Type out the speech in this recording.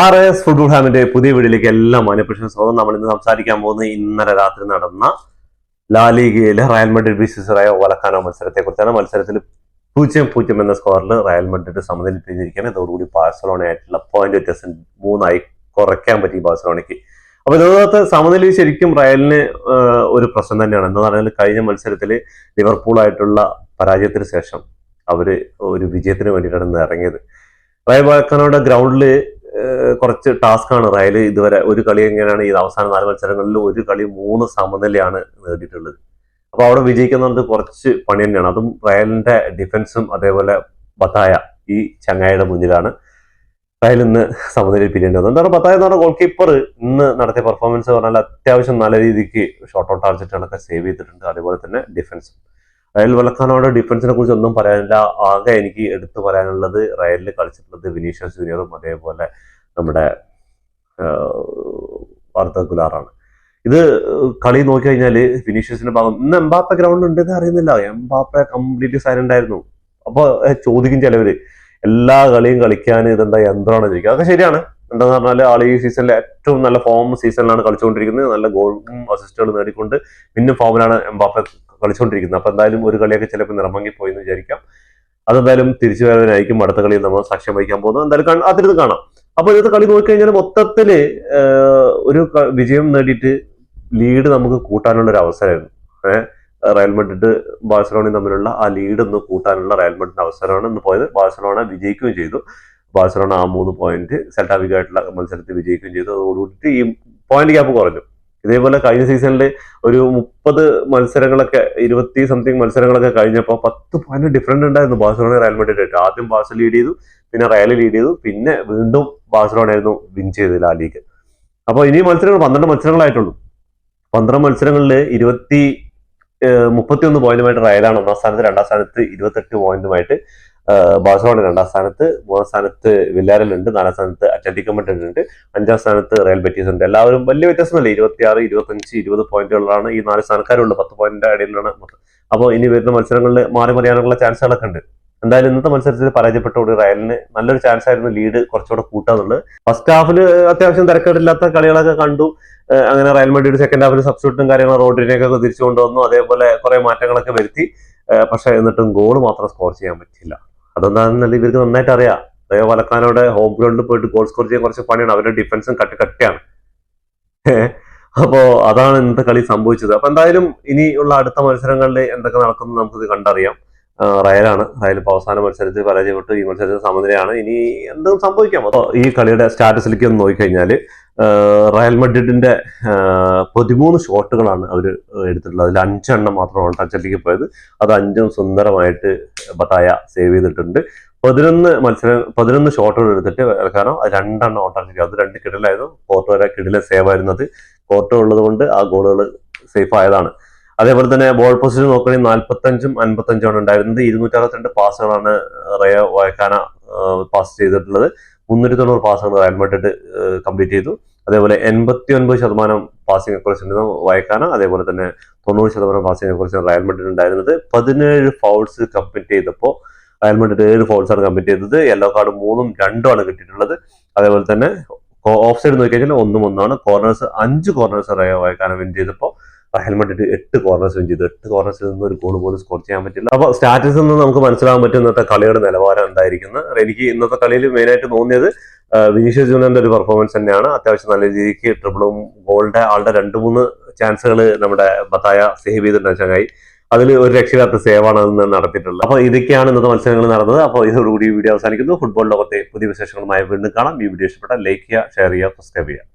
R S football ഹാമിന്റെ പുതിയ വീഡിയോയിലേക്ക് എല്ലാ മാന്യപ്രശ്ന സ്വാഗതം. നമ്മൾ ഇന്ന് സംസാരിക്കാൻ പോകുന്നത് ഇന്നലെ രാത്രി നടന്ന ലാലിഗയിലെ റയൽ മഡ്രിഡ് ബിസിസറായ ഒലക്കാനോ മത്സരത്തെ കുറിച്ചാണ് മത്സരത്തിൽ പൂജ്യം പൂജ്യം എന്ന സ്കോറിൽ റയൽ മഡ്രിഡ് സമനില പിരിഞ്ഞിരിക്കുകയാണ് ഇതോടുകൂടി ബാഴ്സലോണയായിട്ടുള്ള പോയിന്റ് വ്യത്യാസം മൂന്നായി കുറയ്ക്കാൻ പറ്റി ബാഴ്സലോണയ്ക്ക്. അപ്പൊ ഇതിനകത്ത് സമനില ശരിക്കും റയലിന് ഒരു പ്രശ്നം തന്നെയാണ്. എന്താ പറഞ്ഞാൽ കഴിഞ്ഞ മത്സരത്തിൽ ലിവർപൂളായിട്ടുള്ള പരാജയത്തിന് ശേഷം അവർ ഒരു വിജയത്തിന് വേണ്ടിയിട്ടാണ് ഇറങ്ങിയത്. റയൽ വഴക്കാനോടെ ഗ്രൗണ്ടിൽ കുറച്ച് ടാസ്ക് ആണ്. റയൽ ഇതുവരെ ഒരു കളി എങ്ങനെയാണ്? ഈ അവസാന നാല് മത്സരങ്ങളിൽ ഒരു കളി മൂന്ന് സമനിലയാണ് നേടിയിട്ടുള്ളത്. അപ്പൊ അവിടെ വിജയിക്കുന്നത് കുറച്ച് പണി തന്നെയാണ്. അതും റയലിന്റെ ഡിഫൻസും അതേപോലെ ബത്തായ ഈ ചങ്ങായിയുടെ മുന്നിലാണ് റയൽ ഇന്ന് സമനിലയിൽ പിരിയേണ്ടത്. എന്താണ് ബത്തായ എന്ന് പറഞ്ഞ ഗോൾ കീപ്പർ ഇന്ന് നടത്തിയ പെർഫോമൻസ് പറഞ്ഞാൽ അത്യാവശ്യം നല്ല രീതിക്ക് ഷോർട്ട് ഔട്ട് ടാർജറ്റുകളൊക്കെ സേവ് ചെയ്തിട്ടുണ്ട്. അതേപോലെ തന്നെ ഡിഫൻസും റയൽ വലക്കാനോട് ഡിഫൻസിനെ കുറിച്ച് ഒന്നും പറയാനില്ല. ആകെ എനിക്ക് എടുത്തു പറയാനുള്ളത് റയലിൽ കളിച്ചിട്ടുള്ളത് വിനീഷ്യസ് ജൂനിയറും അതേപോലെ നമ്മുടെ അർദ്ധ ഗുലാറാണ് ഇത് കളി നോക്കി കഴിഞ്ഞാൽ ഫിനിഷേഴ്സിന്റെ ഭാഗം ഇന്ന് എംബാപ്പ ഗ്രൗണ്ട് ഉണ്ടെന്ന് അറിയുന്നില്ല. എംബാപ്പ കംപ്ലീറ്റ് സൈലന്റ് ആയിരുന്നു. അപ്പൊ ഏഹ്, ചോദിക്കും ചിലവര് എല്ലാ കളിയും കളിക്കാൻ ഇതെന്താ യന്ത്രമാണ് ചോദിക്കുക. അതൊക്കെ ശരിയാണ്. എന്താന്ന് പറഞ്ഞാൽ ആൾ ഈ സീസണിലെ ഏറ്റവും നല്ല ഫോം സീസണിലാണ് കളിച്ചുകൊണ്ടിരിക്കുന്നത്. നല്ല ഗോളും അസിസ്റ്റുകളും നേടിക്കൊണ്ട് പിന്നെ ഫോമിലാണ് എംബാപ്പ കളിച്ചുകൊണ്ടിരിക്കുന്നത്. അപ്പൊ എന്തായാലും ഒരു കളിയൊക്കെ ചിലപ്പോൾ നിറമങ്ങി പോയി എന്ന് വിചാരിക്കാം. അതെന്തായാലും തിരിച്ചു വരവനായിരിക്കും അടുത്ത കളിയിൽ നമ്മൾ സാക്ഷ്യം വഹിക്കാൻ പോകുന്നത്. എന്തായാലും അതിരുന്ന് കാണാം. അപ്പൊ ഇന്നത്തെ കളി നോക്കിക്കഴിഞ്ഞാൽ മൊത്തത്തിൽ ഒരു വിജയം നേടിയിട്ട് ലീഡ് നമുക്ക് കൂട്ടാനുള്ള ഒരു അവസരമായിരുന്നു. റയൽ മഡ്രിഡ് ബാഴ്സലോണയും തമ്മിലുള്ള ആ ലീഡ് ഒന്ന് കൂട്ടാനുള്ള റയൽ മഡ്രിഡിന്റെ അവസരമാണ് ഇന്ന് പോയത്. ബാഴ്സലോണ വിജയിക്കുകയും ചെയ്തു. ബാഴ്സലോണ ആ മൂന്ന് പോയിന്റ് സെൽട്ടാവിക്കായിട്ടുള്ള മത്സരത്തിൽ വിജയിക്കുകയും ചെയ്തു. അതോടുകൂടി ഈ പോയിന്റ് ഗ്യാപ്പ് കുറഞ്ഞു. ഇതേപോലെ കഴിഞ്ഞ സീസണിൽ ഒരു മുപ്പത് മത്സരങ്ങളൊക്കെ ഇരുപത്തി സംതിങ് മത്സരങ്ങളൊക്കെ കഴിഞ്ഞപ്പോൾ പത്ത് പോയിന്റ് ഡിഫറന്റ് ഉണ്ടായിരുന്നു ബാഴ്സലോണ റയൽ മഡ്രിഡ് ആദ്യം ബാഴ്സ ലീഡ് ചെയ്തു പിന്നെ റയൽ ലീഡ് ചെയ്തു പിന്നെ വീണ്ടും ബാഴ്സലോണ ആയിരുന്നു വിൻ ചെയ്തത് ലാ ലീഗ്. അപ്പോൾ ഇനി മത്സരങ്ങൾ പന്ത്രണ്ട് മത്സരങ്ങളായിട്ടുള്ളൂ. പന്ത്രണ്ട് മത്സരങ്ങളിൽ ഇരുപത്തി മുപ്പത്തിയൊന്ന് പോയിന്റുമായിട്ട് റയലാണ് ഒന്നാം സ്ഥാനത്ത് രണ്ടാം സ്ഥാനത്ത് ഇരുപത്തെട്ട് പോയിന്റുമായിട്ട് ബാഴ്സലോണ രണ്ടാം സ്ഥാനത്ത് മൂന്നാം സ്ഥാനത്ത് വില്ലാരൽ ഉണ്ട് നാലാം സ്ഥാനത്ത് അത്ലറ്റിക്കോ മഡ്രിഡ് ഉണ്ട് അഞ്ചാം സ്ഥാനത്ത് റയൽ ബെറ്റീസ് ഉണ്ട്. എല്ലാവരും വലിയ വ്യത്യാസമല്ല ഇരുപത്തിയാറ് ഇരുപത്തഞ്ച് ഇരുപത് പോയിന്റുകളാണ് ഈ നാല് സ്ഥാനക്കാരുള്ള പത്ത് പോയിന്റിന്റെ ഇടയിലാണ് അപ്പോൾ ഇനി വരുന്ന മത്സരങ്ങളിൽ മാറി മറിയാനുള്ള ചാൻസുകളൊക്കെ ഉണ്ട്. എന്തായാലും ഇന്നത്തെ മത്സരത്തിൽ പരാജയപ്പെട്ടോട് റയലിന് നല്ലൊരു ചാൻസ് ആയിരുന്നു ലീഡ് കുറച്ചുകൂടെ കൂട്ടാന്നുള്ളത് ഫസ്റ്റ് ഹാഫിൽ അത്യാവശ്യം തിരക്കേടില്ലാത്ത കളികളൊക്കെ കണ്ടു. അങ്ങനെ റയൽ മഡ്രിഡ് സെക്കൻഡ് ഹാഫിൽ സബ്സ്റ്റിറ്റ്യൂട്ടും കാര്യങ്ങളും റോഡിനെയൊക്കെ തിരിച്ചു കൊണ്ടുവന്നു അതേപോലെ കുറെ മാറ്റങ്ങളൊക്കെ വരുത്തി. പക്ഷെ എന്നിട്ടും ഗോൾ മാത്രം സ്കോർ ചെയ്യാൻ പറ്റില്ല അതെന്താണെന്നല്ല ഇവർക്ക് നന്നായിട്ട് അറിയാം. റയോ വലക്കാനോടെ ഹോം ഗ്രൗണ്ടിൽ പോയിട്ട് ഗോൾ സ്കോർ ചെയ്യാൻ കുറച്ച് പണിയാണ്. അവരുടെ ഡിഫൻസും കട്ട് കട്ടിയാണ്. അപ്പോ അതാണ് ഇന്നത്തെ കളി സംഭവിച്ചത്. അപ്പൊ എന്തായാലും ഇനി ഉള്ള അടുത്ത മത്സരങ്ങളിൽ എന്തൊക്കെ നടക്കുന്നു നമുക്കിത് കണ്ടറിയാം. റയലാണ്. റയൽ ഇപ്പോൾ അവസാന മത്സരത്തിൽ പരാജയപ്പെട്ടു. ഈ മത്സരത്തിൽ സമനിലയാണ്. ഇനി എന്തും സംഭവിക്കാം. അപ്പോൾ ഈ കളിയുടെ സ്റ്റാറ്റസിലേക്ക് ഒന്ന് നോക്കിക്കഴിഞ്ഞാൽ റയൽ മഡ്രിഡിന്റെ പതിമൂന്ന് ഷോട്ടുകളാണ് അവർ എടുത്തിട്ടുള്ളത്. അതിൽ അഞ്ചെണ്ണം മാത്രമാണ് ടച്ചിലേക്ക് പോയത്. അത് അഞ്ചും സുന്ദരമായിട്ട് ബത്തായ സേവ് ചെയ്തിട്ടുണ്ട്. പതിനൊന്ന് മത്സരം പതിനൊന്ന് ഷോട്ടുകൾ എടുത്തിട്ട് കാരണം രണ്ടെണ്ണം ഔട്ടാക്കി അത് രണ്ട് കിടലായിരുന്നു. കോർട്ട് വരെ കിടിലെ സേവ് ആയിരുന്നത്. കോർട്ട് ഉള്ളത് കൊണ്ട് ആ ഗോളുകൾ സേഫ് ആയതാണ്. അതേപോലെ തന്നെ ബോൾ പൊസിഷൻ നോക്കുകയാണെങ്കിൽ നാൽപ്പത്തഞ്ചും അൻപത്തഞ്ചുമാണ് ഉണ്ടായിരുന്നത്. ഇരുന്നൂറ്റി അറുപത്തിരണ്ട് പാസുകളാണ് റയ വയക്കാന പാസ് ചെയ്തിട്ടുള്ളത്. മുന്നൂറ്റി തൊണ്ണൂറ് പാസുകൾ റയൽ മഡ്രിഡ് കംപ്ലീറ്റ് ചെയ്തു. അതേപോലെ എൺപത്തി ഒൻപത് ശതമാനം പാസിംഗ് അക്യുറസി വയക്കാന അതേപോലെ തന്നെ തൊണ്ണൂറ് ശതമാനം പാസിംഗ് കുറച്ച് റയൽ മഡ്രിഡ് ഉണ്ടായിരുന്നത്. പതിനേഴ് ഫൗൾസ് കംപ്ലീറ്റ് ചെയ്തപ്പോൾ റയൽ മഡ്രിഡ് ഏഴ് ഫൗൾസ് ആണ് ചെയ്തത്. യെല്ലോ കാർഡ് മൂന്നും രണ്ടും ആണ് കിട്ടിയിട്ടുള്ളത്. അതേപോലെ തന്നെ ഓഫ് സൈഡ് നോക്കി കഴിഞ്ഞാൽ ഒന്നും ഒന്നാണ്. കോർണേഴ്സ് അഞ്ച് കോർണേഴ്സ് വായക്കാന വിൻ ചെയ്തപ്പോൾ റയൽ ഇട്ട് എട്ട് കോർണേഴ്സ് ചെയ്തു. എട്ട് കോർണേഴ്സിൽ നിന്ന് ഒരു ഗോൾ പോലും സ്കോർ ചെയ്യാൻ പറ്റില്ല. അപ്പോൾ സ്റ്റാറ്റസിൽ നിന്ന് നമുക്ക് മനസ്സിലാകാൻ പറ്റും ഇന്നത്തെ കളിയുടെ നിലവാരം എന്തായിരിക്കുന്നത് എനിക്ക് ഇന്നത്തെ കളിയിൽ മെയിനായിട്ട് തോന്നിയത് വിനീഷ് ജൂനിയറിന്റെ ഒരു പെർഫോമൻസ് തന്നെയാണ്. അത്യാവശ്യം നല്ല രീതിക്ക് ട്രിപ്പിളും ഗോളിന്റെ ആളുടെ രണ്ട് മൂന്ന് ചാൻസുകൾ നമ്മുടെ ബത്തായ സേവ് ചെയ്തിട്ടുണ്ട് അതിൽ ഒരു രക്ഷയില്ലാത്ത സേവാണ് അന്ന് നടത്തിയിട്ടുള്ളത്. അപ്പോൾ ഇതൊക്കെയാണ് ഇന്നത്തെ മത്സരങ്ങൾ നടന്നത്. അപ്പോൾ ഇതോടുകൂടി വീഡിയോ അവസാനിക്കുന്നു. ഫുട്ബോൾ ലോകത്തെ പുതിയ വിശേഷങ്ങളുമായി വീണ്ടും കാണാം. ഈ വീഡിയോ ഇഷ്ടപ്പെട്ട ലൈക്ക് ചെയ്യുക ഷെയർ ചെയ്യുക സബ്സ്ക്രൈബ് ചെയ്യുക.